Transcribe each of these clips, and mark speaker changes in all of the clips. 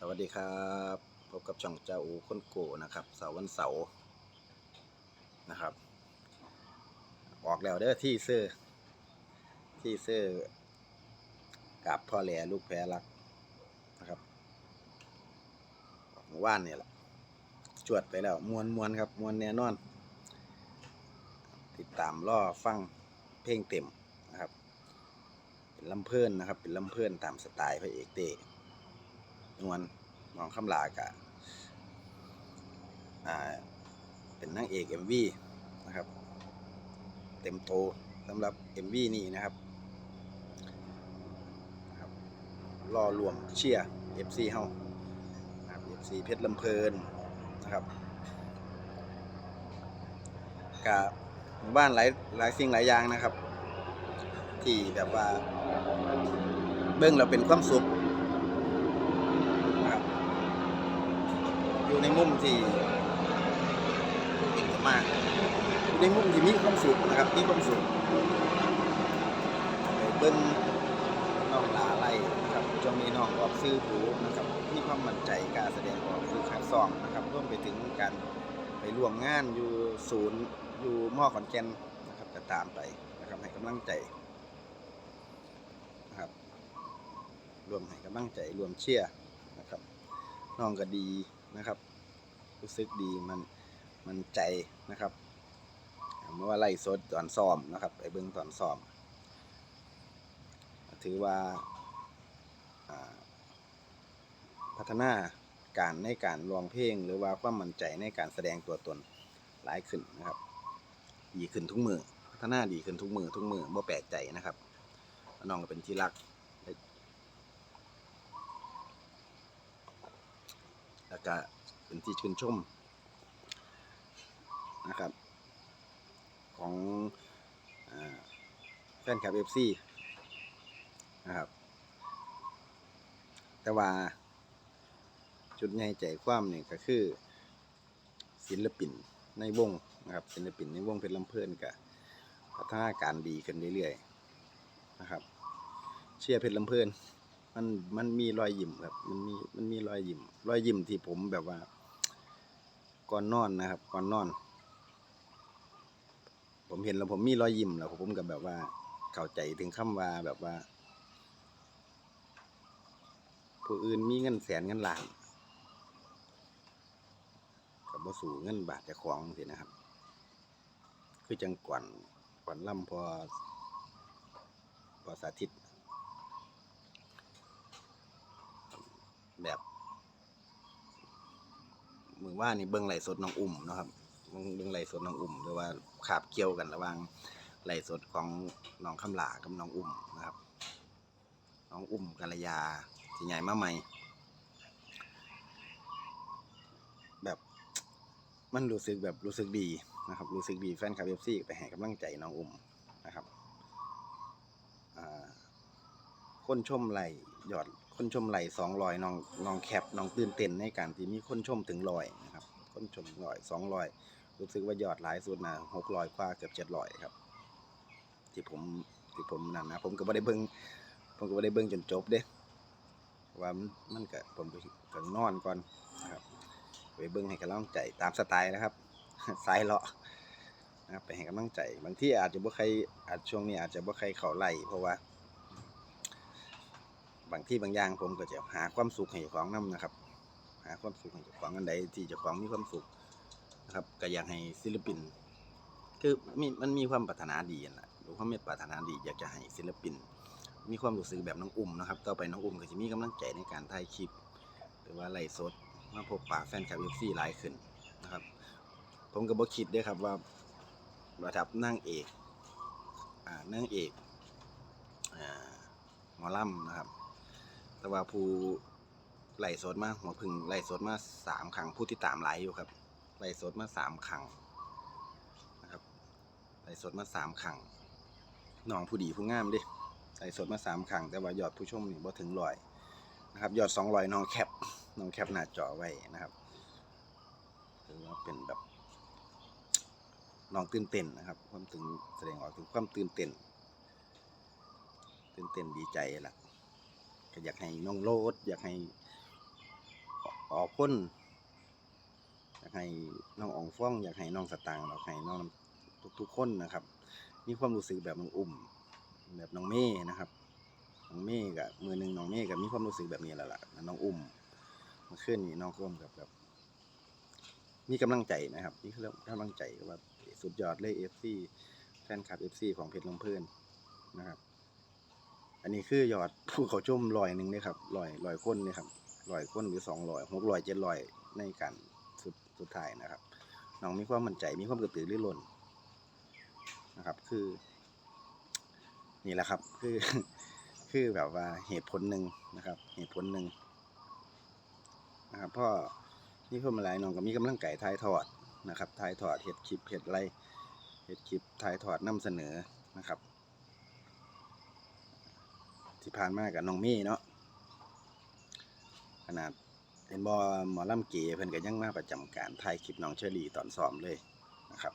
Speaker 1: สวัสดีครับพบกับช่องเจ้าอูคนโกนะครับ เสาร์วันเสาร์นะครับ ออกแล้วเด้อที่เสื้อที่เสื้อกับพ่อแหล่ลูกแพรรักนะครับออกเมื่อว่านเนี่ยแหละจวดไปแล้วมวนมวนครับมวนแน่นอน ติดตามล่อฟังเพลงเต็มนะครับ เป็นลำเพลินนะครับ เป็นลำเพลินตามสไตล์พระเอกเต้ นวลน้องคำลากะอ่า เป็นนางเอก MV นะครับ เต็มโตสำหรับ MV นี้นะครับนะครับรอรวมเชียร์ FC เฮานะครับ FC เพชรลำเพลินนะครับกะหมู่บ้านหลายหลายสิ่งหลายอย่างนะครับ ที่แบบว่า เบิ่งเราเป็นความสุข นะครับ อยู่ในมุมที่มากอยู่ในมุมที่มีความสุขนะครับมีความสุขไปเบิ้งน้องลาไล่นะครับช่วงนี้น้องออกซื้อผูนะครับมีความมั่นใจการแสดงออกคือขาดซองนะครับรวมไปถึงการไปร่วมงานอยู่ศูนย์อยู่มอขอนแก่นนะครับก็ตามไปนะครับให้กำลังใจนะครับรวมให้กำลังใจรวมเชียร์นะครับน้องก็ดี นะครับ รู้สึกดีมันมันใจนะครับเมื่อว่าไล่สดตอนซ้อมนะครับไปเบิ่งตอนซ้อม ถือว่าอ่าพัฒนาการในการร้องเพลง หรือว่าความมั่นใจในการแสดงตัวตนหลายขึ้นนะครับ ดีขึ้นทุกมือพัฒนาดีขึ้นทุกมือทุกมือบ่แปลกใจนะครับน้องก็เป็นที่รัก แล้วก็เป็นที่ชื่นชมนะครับ ของแฟนคลับเอฟซีนะครับ แต่ว่าจุดใหญ่ใจความเนี่ยก็คือ ศิลปินในวงนะครับศิลปินในวงเป็นลำเพลินกับพัฒนาการดีขึ้นเรื่อยๆนะครับ เชียร์เพชรลำเพลิน มันมันมีรอยยิ้มครับ มันมีมันมีรอยยิ้มรอยยิ้มที่ผมแบบว่า ก่อนนอนนะครับ ก่อนนอน ผมเห็นแล้วผมมีรอยยิ้มแล้วผมก็แบบว่า เข้าใจถึงคำว่าแบบว่า ผู้อื่นมีเงินแสนเงินล้านกับบ่สู่เงินบาทจะของสินะครับ คือจังก่อนก่อนล่ำพอพอสาธิต แบบมือว่านี่เบิ้งไหลสดน้องอุ่มนะครับเบิ้งไหลสดน้องอุ่มหรือว่าขาบเกี่ยวกันระหว่างไหลสดของน้องคำหลากับน้องอุ่มนะครับ น้องอุ่มกัลยาที่ใหญ่มาใหม่ แบบมันรู้สึกแบบรู้สึกดีนะครับ รู้สึกดีแฟนคลับเอฟซีไปให้กำลังใจน้องอุ่มนะครับอ่าคนชมไหลยอด คนชมไหลสองรอยน้องน้องแคปน้องตื่นเต้นในการที่มีคนชมถึงรอยนะครับ คนชมรอยสองรอยรู้สึกว่ายอดหลายสุดนะหกรอยกว่าเกือบเจ็ดรอยครับ ที่ผมที่ผมนั่นนะผมก็ไม่ได้เบิ้งผมก็ไม่ได้เบิ้งจนจบเด้ว่ามันก็ผมไปก็นอนก่อนนะครับไปเบิ้งให้กำลังใจตามสไตล์นะครับสายเลาะนะครับไปให้กำลังใจบางที่อาจจะบ่ใครอาจช่วงนี้อาจจะบ่ใครเขาไล่เพราะว่า บางที่บางอย่างผมก็จะหาความสุขให้ของนํนะครับ หาความสุขให้เจ้าของอันใดที่เจ้าของมีความสุขนะครับก็อยากให้ศิลปิน คือมีมันมีความปรารถนาดีนะหรือความเมตปรารถนาดี อยากจะให้ศิลปิน มีความรู้สึกแบบน้องอุ้มนะครับต่อไปน้องอุ้มก็จะมีกำลังใจในการถ่ายคลิป หรือว่าไลฟ์สดมาพบปะแฟนคลับเอฟซีหลายขึ้นนะครับ ผมก็บ่คิดด้วยครับว่าระดับนางเอกอ่านางเอกอ่าหมอลำนะครับ แต่ว่าผู้ไล่สดมาหัวพึ่งไล่สดมาสามครั้งผู้ที่ตามหลอยู่ครับไล่สดมาสามครั้งนะครับไล่สดมาสามครั้งน้องผู้ดีผู้งามดิไล่สดมาสามครั้งแต่ว่ายอดผู้ชมนี่บ่ถึงร้อยนะครับยอดสองร้อยน้องแคปน้องแคปหน้าจอไว้นะครับถือว่าเป็นแบบน้องตื่นเต้นนะครับ ความตื่นแสดงออกถึงความตื่นเต้นตื่นเต้นดีใจแหละ ก็อยากให้น้องโรดอยากให้ออกพ้นอยากให้น้องอองฟ้อง อยากให้น้องสตางค์อยากให้น้องทุกๆคนนะครับ มีความรู้สึกแบบน้องอุ้มแบบน้องเม่นะครับน้องเม่กับมือหนึ่งน้องเม่กับมีความรู้สึกแบบนี้แหล้วล่ะน้องอุ้มมาเมาขึ้นนี่น้องก็แบบแบบมีกำลังใจนะครับมีกำลังใจว่าสุดยอดเลยเอฟซีแฟนคลับเอฟซีของเพชรลำเพลินนะครับ นนี้คือยอดผู้เขาชมลอยหนึ่งนี่ครับลอยลอยคนนี่ครับลอยคนหรือสองลอยหกลอยเจ็ดลอยในการสุดสุดท้ายนะครับน้องมีความมั่นใจมีความกระตือรือร้นนะครับ คือ นี่แหละครับ คือ คือแบบว่าเหตุผลหนึ่งนะครับ เหตุผลหนึ่งนะครับพ่อนี่คนมาหลายน้องก็มีกำลังไก่ทายทอดนะครับทายทอดเห็ดคลิปเห็ดไรเห็ดคลิปทายทอดนำเสนอนะครับ ที่ผ่านมากับน้องเมี่เนาะขนาดเห็นบอหมอล่ำเก๋เพิ่นก็ยังมาประจำการถ่ายคลิปน้องเชอรี่ตอนซ้อมเลยนะครับ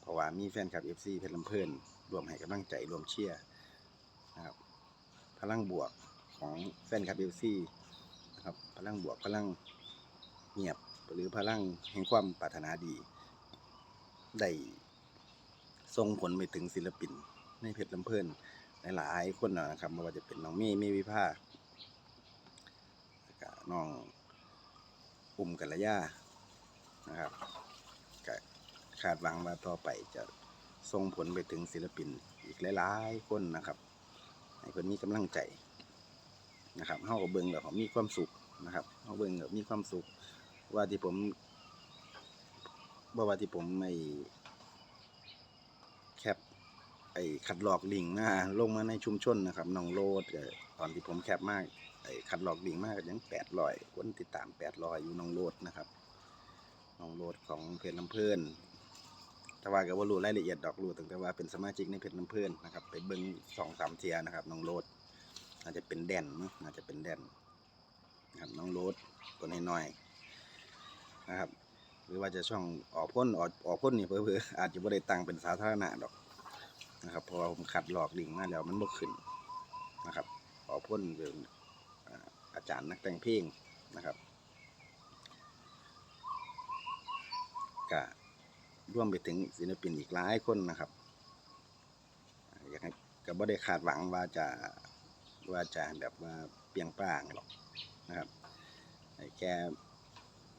Speaker 1: เพราะว่ามีแฟนคลับ FC เพชรลำเพลินรวมให้กำลังใจรวมเชียร์นะครับพลังบวกของแฟนคลับ FC นะครับพลังบวกพลังเงียบหรือพลังแห่งความปรารถนาดี ได้ส่งผลไปถึงศิลปินในเพชรลำเพลิน หลายๆคนนะครับไม่ว่าจะเป็นน้องเมย์เมย์วิภาก็น้องอุ่มกัลยานะครับก็คาดหวังว่าต่อไปจะส่งผลไปถึงศิลปินอีกหลายๆคนนะครับให้เพิ่นมีกำลังใจนะครับเฮาก็เบิ่งแล้วเขามีความสุขนะครับเฮาเบิ่งแล้วมีความสุขว่าที่ผมบ่ว่าที่ผมไม่ ไอ้คัดหลอกลิงก์มาลงมาในชุมชนนะครับน้องโรดตอนที่ผมแคปมากไอ้คัดหลอกลิงมากยังแปดร้อยคนติดตามแปดร้อยอยู่น้องโรดนะครับน้องโรดของเพจลำเพลินแต่ว่าก็บ่ารู้รายละเอียดดอกรู้ตั้งแต่ว่าเป็นสมาชิกในเพจลำเพลินนะครับไปเบิ่งสองสามเทียนะครับน้องโรดอาจจะเป็นแดนนะอาจจะเป็นแดนนะครับน้องโรดตัวน้อยๆนะครับ หรือว่าจะช่องออกพ้นออกออกพ้นนี่เพื่อๆอาจจะบ่ได้ตังเป็นสาธารณะดอก นะครับเพราะว่าผมขัดหลอกลิงมาแล้วมันบ่ขึ้นนะครับขอพ่นเป็นอาจารย์นักแต่งเพลงนะครับก็ร่วมไปถึงศิลปินอีกหลายคนนะครับอยากให้ก็บ่ได้คาดหวังว่าจะว่าจะแบบว่าเปียงป้างหรอกนะครับแค่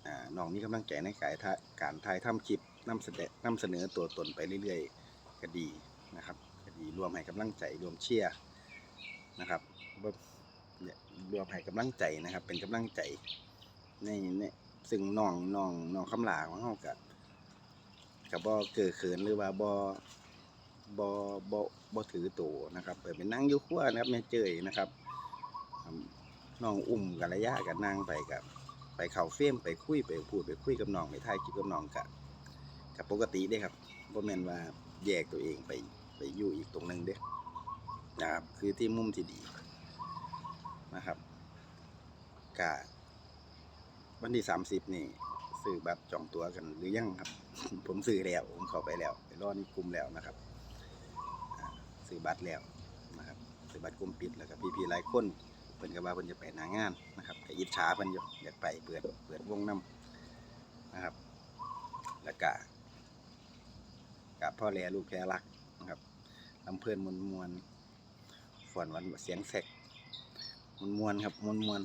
Speaker 1: อน้องมีกำลังใจในการถ่ายการถ่ายทำคลิปนำเสนอนำเสนอตัวตนไปเรื่อยๆก็ดี นะครับก็ดีรวมให้กำลังใจรวมเชียร์นะครับรวมให้กำลังใจนะครับ เป็นกำลังใจในในซึ่งน้องน้องน้องคำลาของเฮากับกับบ่เกิดเขินหรือว่าบ่บ่บ่บ่ถือตัวนะครับเปิดเป็นนั่งยู่ครัวนะครับแม่เจยนะครับน้องอุ้มกัลยากับนางไปกับ ไปเข้าเฟรมไปคุยไปพูดไปคุยกับน้องไปถ่ายคลิปกับน้องกับกับปกติเด้ครับบ่แม่นว่าแยกตัวเองไป ไปอยู่อีกตรงหนึ่งเด้นะครับ คือที่มุมที่ดีนะครับกะวันที่สามสิบนี่ซื้อบัตรจองตั๋วกันหรือยังครับ ผมซื้อแล้วผมเข้าไปแล้วไปรอในกลุ่มแล้วนะครับซื้อบัตรแล้วนะครับซื้อบัตรกลุ่มปิดแล้วก็พี่ๆหลายคนเพิ่นก็ว่าเพิ่นจะไปหนางานนะครับก็อิจฉาเพิ่นอยู่อยากไปเปิดเปิดวงน้ำนะครับ แล้วก็กับพ่อแลลูกแพรรักนะครับ ลำเพลินมวลมวลฝอนวันเสียงแสกมวลมวลครับมวลมวล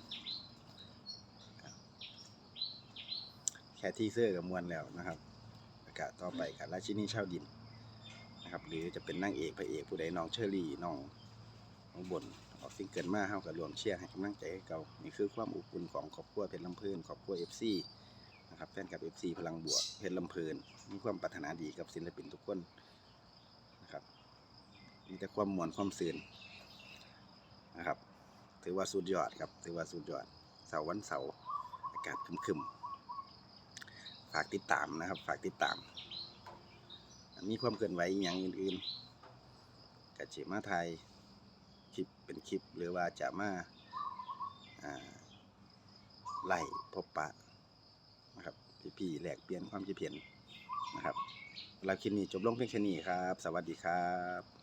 Speaker 1: แค่ที่เสื้อกับมวลแล้วนะครับอากาศต่อไปกับราชินีชาวดินนะครับ หรือจะเป็นนางเอกพระเอกผู้ใดน้องเชอรี่น้องน้องบนออกซิงเกิลมาเฮากับรวมเชียร์ให้กำลังใจให้เก่านี่คือความอบอุ่นของครอบครัวเพชรลำเพลินครอบครัวเอฟซีนะครับแฟนคลับ FC พลังบวกเพชรลำเพลินมีความปรารถนาดีกับศิลปินทุกคน มีแต่ความมวลความซื่นนะครับ ถือว่าสุดยอดครับ ถือว่าสุดยอด เสาร์วันเสาร์อากาศคึมๆ ฝากติดตามนะครับ ฝากติดตาม มีความเคลื่อนไหวอย่างอื่นๆกะจิมาไทยคลิปเป็นคลิปหรือว่าจะมาอ่าไล่พบปะนะครับพี่ๆแลกเปลี่ยนความคิดเห็นนะครับเราคลิปนี้จบลงเพียงแค่นี้ครับ สวัสดีครับ